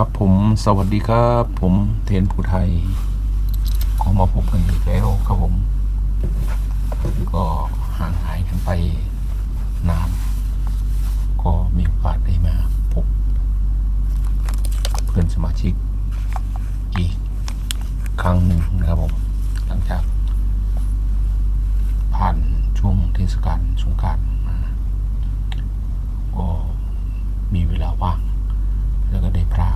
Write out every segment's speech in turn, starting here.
ครับผมสวัสดีครับ ผมเทนผู้ไทย ขอมาพบกันอีกแล้วครับผม ก็ห่างหายกันไปนาน ก็มีโอกาสได้มาพบ เพื่อนสมาชิกอีกครั้งหนึ่งนะครับผม หลังจาก ผ่านช่วงเทศกาลสงกรารมาก็มีเวลาว่าง แล้วก็ได้พระ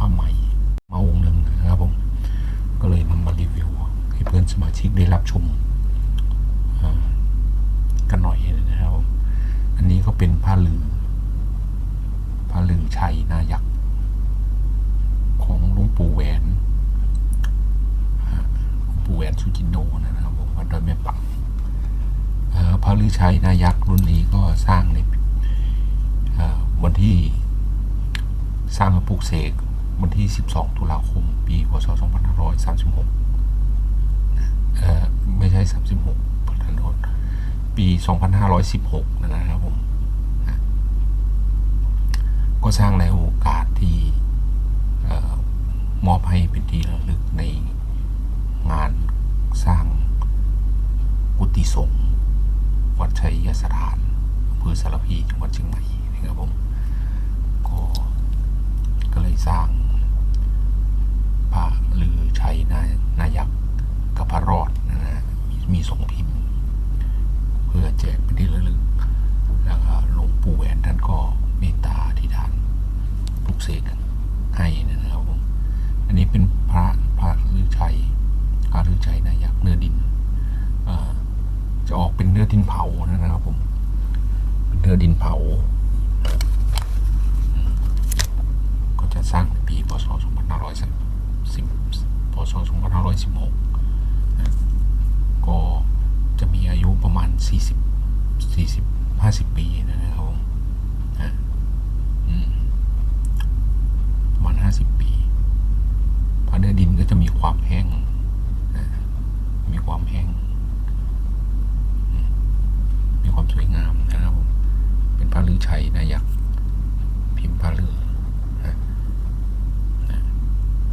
ผ้าใหม่มาองค์หนึ่งนะครับผม ก็เลยนำมารีวิว ให้เพื่อนสมาชิกได้รับชมอ่ากันหน่อยนะครับผมอันนี้ก็เป็นผ้าลือผ้าลือชัยนายักษ์ของหลวงปู่แหวนอ่าหลวงปู่แหวนสุจินโนนะครับผมวัดดอยแม่ปัง เอ่อพระลือชัยนายักษ์รุ่นนี้ก็สร้างในเอ่อวันที่สร้างและปลูกเสกวันที่ 12 ตุลาคม ปีพศ2536นะเออไม่ใช่ 36ประธานโทษปี 2516 นะครับผมนะก็สร้างในโอกาสที่มอบให้เป็นที่ระลึกในงานสร้างกุฏิสงฆ์ สถานอำเภอสารพีจังหวัดเชียงใหม่นะครับผมก็ก็เลยสร้างพระลือชัยนานายักษ์กับพระรอดนะฮะมีสองพิมพ์ เพื่อแจกเป็นที่ระลึก แล้วก็หลวงปู่แหวนท่านก็เมตตาที่ทานปลุกเสกให้นะครับผม อันนี้เป็นพระพระลือชัยพระลือชัยนายักษ์เนื้อดินเอ่อจะออกเป็นเนื้อดินเผานะครับผม เป็นเนื้อดินเผา ก็จะสร้างในปีพศ 2510พศ 2516นะก็จะมีอายุประมาณ 40 40 50ปีนะครับผมนะประมาณ50ปีเพราะเนื้อดินก็จะมีความแห้งมีความแห้ง มีความสวยงามนะครับผม เป็นพระลือชัยนะยักษ์พิมพ์พระลือ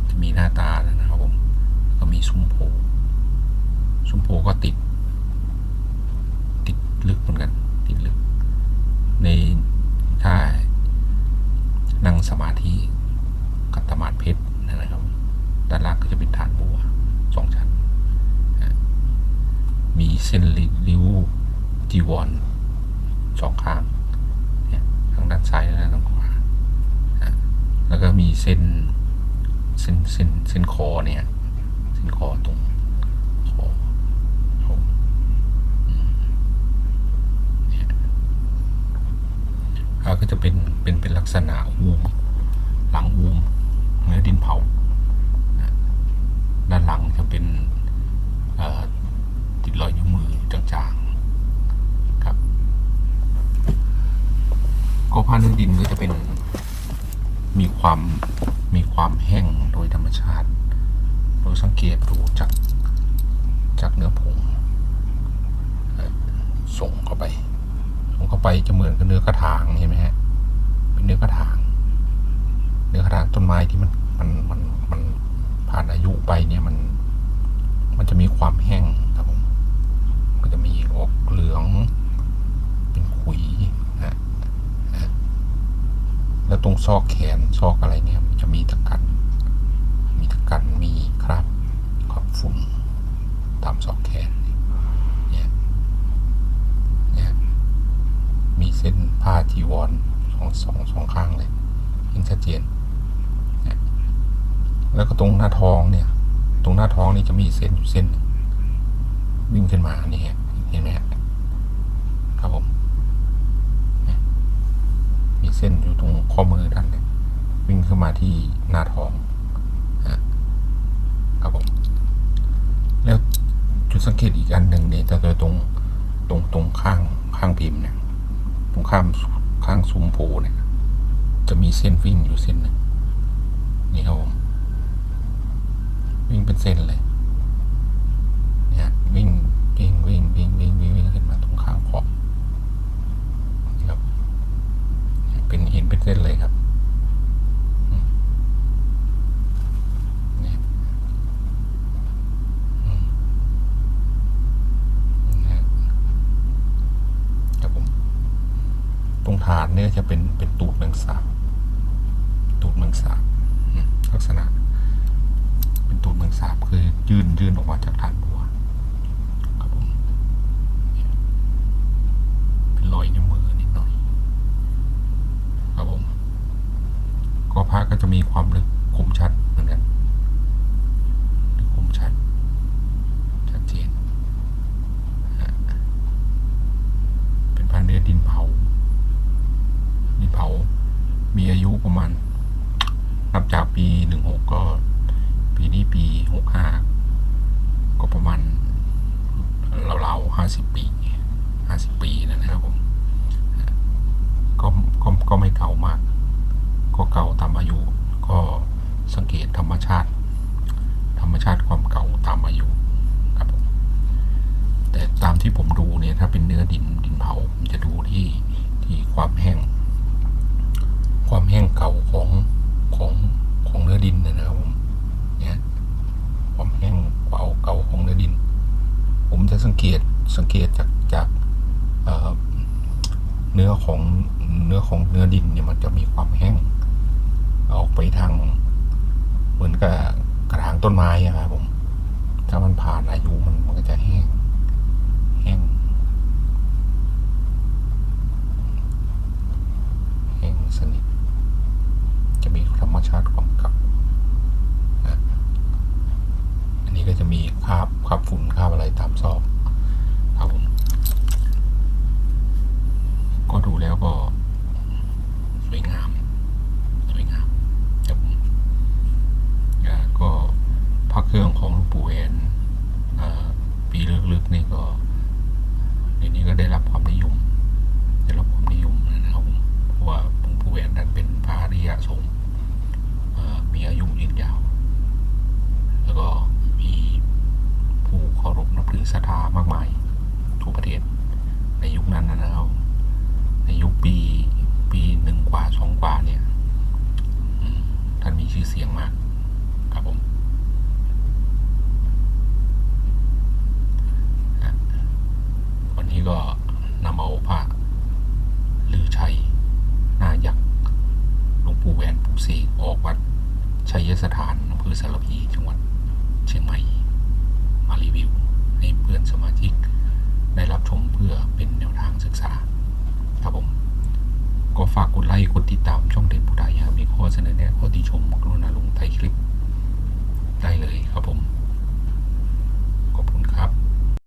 จะมีหน้าตานะครับผม ก็มีซุ้มโพซุ้มโพก็ติดลึกเหมือนกัน ติดลึก ในถ้านั่งสมาธิกัตมาดเพชรนะครับ ด้านล่างก็จะเป็นฐานบัวสองชั้นนะมีเส้นริ้วจีวรสองข้างเนี่ยทางด้าน ซ้ายและด้านขวาแล้วก็มีเส้นเส้นเส้นเส้นคอเนี่ยเส้นคอตรงคอคอเนี่ยแล้วก็จะเป็นเป็นเป็นลักษณะอูมหลังอูมเนื้อดินเผาด้านหลังจะเป็นติดรอยนิ้วมือจางๆครับ ก็ผ้าเนื้อดินก็จะเป็นมีความมีความแห้งโดยธรรมชาติ เราสังเกตดูจากจากเนื้อผงส่งเข้าไป ส่งเข้าไปจะเหมือนกับเนื้อกระถางเห็นไหมฮะ เป็นเนื้อกระถาง เนื้อกระถางต้นไม้ที่มันมันมันมันผ่านอายุไปเนี่ยมัน มันจะมีความแห้งครับผมก็จะมีออกเหลือง เป็นขุยนะ แล้วตรง ซอกแขนซอกอะไรเนี่ยมันจะมีตะกัน มีตะกันมีคราบคราบฝุ่นตามซอกแขนเนี่ยเนี่ยมีเส้นผ้าจีวรสองสองสองข้างเลยเห็นชัดเจนแล้วก็ตรงหน้าท้องเนี่ย ตรงหน้าท้องนี่จะมีเส้นอยู่เส้น วิ่งขึ้นมานี่ฮะเห็นไหมฮะครับผม มีเส้นอยู่ตรงข้อมือท่านเนี่ยวิ่งขึ้นมาที่หน้าท้องนะครับผมแล้วจุดสังเกตอีกอันหนึ่งเนี่ยจะโดยตรงตรงตรงข้างข้างพิมพ์เนี่ยตรงข้ามข้างซุ้มโพเนี่ยจะมีเส้นวิ่งอยู่เส้นหนึ่งนี่ครับผมวิ่งเป็นเส้นเลย วิ่งวิ่งวิ่งวิ่งวิ่งวิ่งวิ่งขึ้นมาตรงข้างขอบนี่ครับ เป็นเห็นเป็นเส้นเลยครับอืม เนี่ย จะเป็นเป็นตูดแมงสาบตูดแมงสาบลักษณะ เป็นตูดแมงสาบคือยื่นยื่นออกมาจากฐานบัวครับผมเนี่ยเป็นรอยนิ้วมือนิดหน่อย ครับผม ก็พระก็จะมีความลึกคมชัดเหมือนกันลึกคมชัด ชัดเจนฮะเป็นพระเนื้อดินเผา ดินเผา มีอายุประมาณ นับจากปีหนึ่งหกก็ ปีนี้ปีหกห้าก็ประมาณราวๆห้าสิบปีห้าสิบปีนะครับผม ก็ก็ก็ไม่เก่ามาก ก็เก่าตามอายุ ก็สังเกตธรรมชาติ ธรรม ชาติความเก่าตามอายุครับผมแต่ตามที่ผมดูเนี่ยถ้าเป็นเนื้อดินดินเผาผมจะดูที่ที่ความแห้ง ความแห้งเก่าของของของเนื้อดินนะครับผมเนี่ยความแห้งเก่าเก่าของเนื้อดิน ผมจะสังเกตสังเกตจากจากเเนื้อของเนื้อของเนื้อดินเนี่ยมันจะมีความแห้ง ออกไปทาง เหมือนกับ ต้นไม้อะครับผม ถ้ามันผ่านอายุมันมันก็จะแห้ง แห้ง แห้งสนิท จะมีธรรมชาติของกับอันนี้ก็จะมีคราบคราบฝุ่นคราบอะไรตามซอก ศรัทธามากมายทั่วประเทศ ในยุคนั้นนะครับ ในยุคปีปีหนึ่งกว่าสองกว่าเนี่ยท่านมีชื่อเสียงมากครับผมวันนี้ก็นำเอาพระลือชัยนายักษ์หลวงปู่แหวนปู่เสกออกวัดชัยสถานอำเภอสารพี